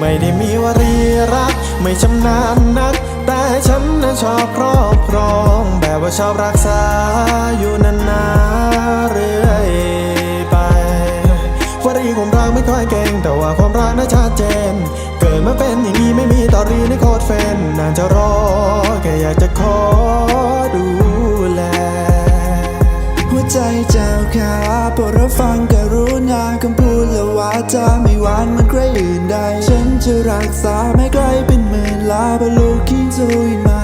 ไม่ได้มีวรีรัก ไม่ชำนาญนัก แต่ฉันนั้นชอบครอบครอง แบบว่าชอบรักษาอยู่นานๆเรื่อยไป วรีของเราไม่ค่อยเก่ง แต่ว่าความรักน่าชัดเจน เกิดมาเป็นอย่างนี้ไม่มีตอรีในโคตรเฟนนานจะรอแค่อยากจะขอดูแล หัวใจเจ้าขาโปรดรับฟังกรุณาคำพูดและวาจา รักษาแม้ไกลเป็นหมื่นลาบลูกินโซอินมา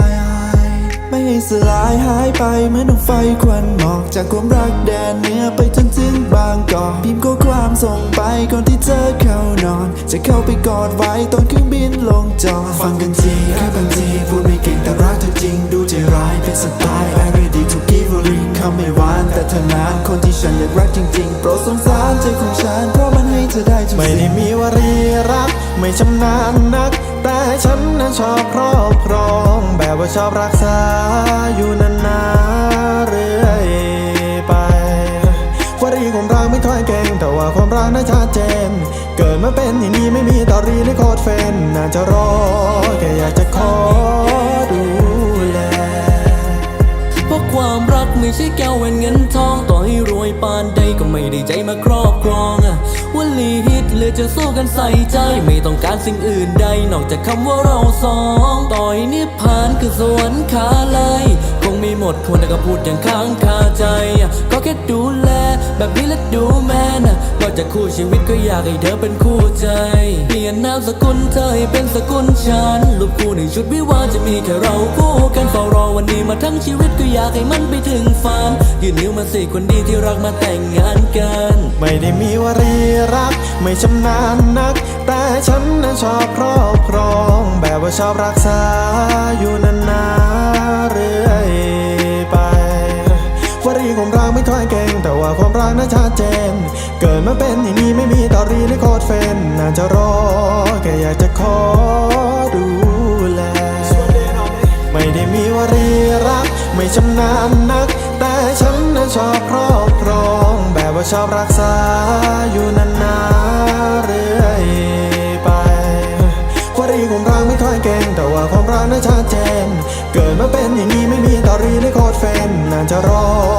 ไม่ให้สลายหายไปเหมือนดวงไฟควันหมอกจากความรักแดนเหนือไปจนถึงบางกอกพิมพ์ข้อความส่งไปก่อนที่เธอเข้านอน จะเข้าไปกอดไว้ตอนเครื่องบินลงจอดฟังกันทีแค่บางทีพูดไม่เก่งแต่รักเธอจริง ดูใจร้ายเป็นสไตล์ I ready to give a ring เขาไม่หวานแต่เธอนั้นคนที่ฉันอยากรักจริงๆ โปรดสงสารใจของฉันเพราะมันให้เธอได้ทุกไม่สิ่ได้มีวารีรัก ไม่ชำนาญนัก แต่ฉันนั้นชอบครอบครอง แบบว่าชอบรักษาอยู่นานๆเรื่อยไปวรีของเราไม่ค่อยเก่ง แต่ว่าความรักน่าชัดเจน เกิดมาเป็นอย่างนี้ไม่มีตอรีในโคตรเฟนน่าจะรอ ไม่ใช่แก้วแหวนเงินทองต่อให้รวยปานใดก็ไม่ได้ใจมาครอบครองอะวลีฮิตเลยจะสู้กันใส่ใจ ไม่ต้องการสิ่งอื่นใด นอกจากคำว่าเราสองต่อยนิพพานคือสวรรค์ขาเลยคงไม่หมดคนแต่ก็พูดอย่างค้างคาใจ ก็แค่ดูแลแบบนี้และดูแม่นะ กจากคู่ชีวิตก็อยากให้เธอเป็นคู่ใจ เปลี่ยนนามสกุลเธอให้เป็นสกุลฉันรูปคู่ในชุดวิวาจะมีแค่เราคู่กันเฝ้ารอวันนี้มาทั้งชีวิตก็อยากให้มันไปถึงฝันยืนนิ้วมาสิคนดีที่รักมาแต่งงานกัน ไม่ได้มีวรีรัก ไม่ชำนาญนัก แต่ฉันนั้นชอบครอบครอง แบบว่าชอบรักษาอยู่นานๆเรื่อยไปวรีของเราไม่ค่อยเก่งแต่ว่าความรักน่าชัดเจน มาเป็นอย่างนี้ไม่มีตอรีในโคตรเฟนน่าจะรอแค่อยากจะขอดูแล ไม่ได้มีวรีรัก ไม่ชำนาญนัก แต่ฉันนั้นชอบครอบครอง แบบว่าชอบรักษาอยู่นานๆเรื่อยไปวรีของเราไม่ค่อยเก่งแต่ว่าความรักน่าชัดเจน เกิดมาเป็นอย่างนี้ไม่มีตอรีในโคตรเฟนน่าจะรอ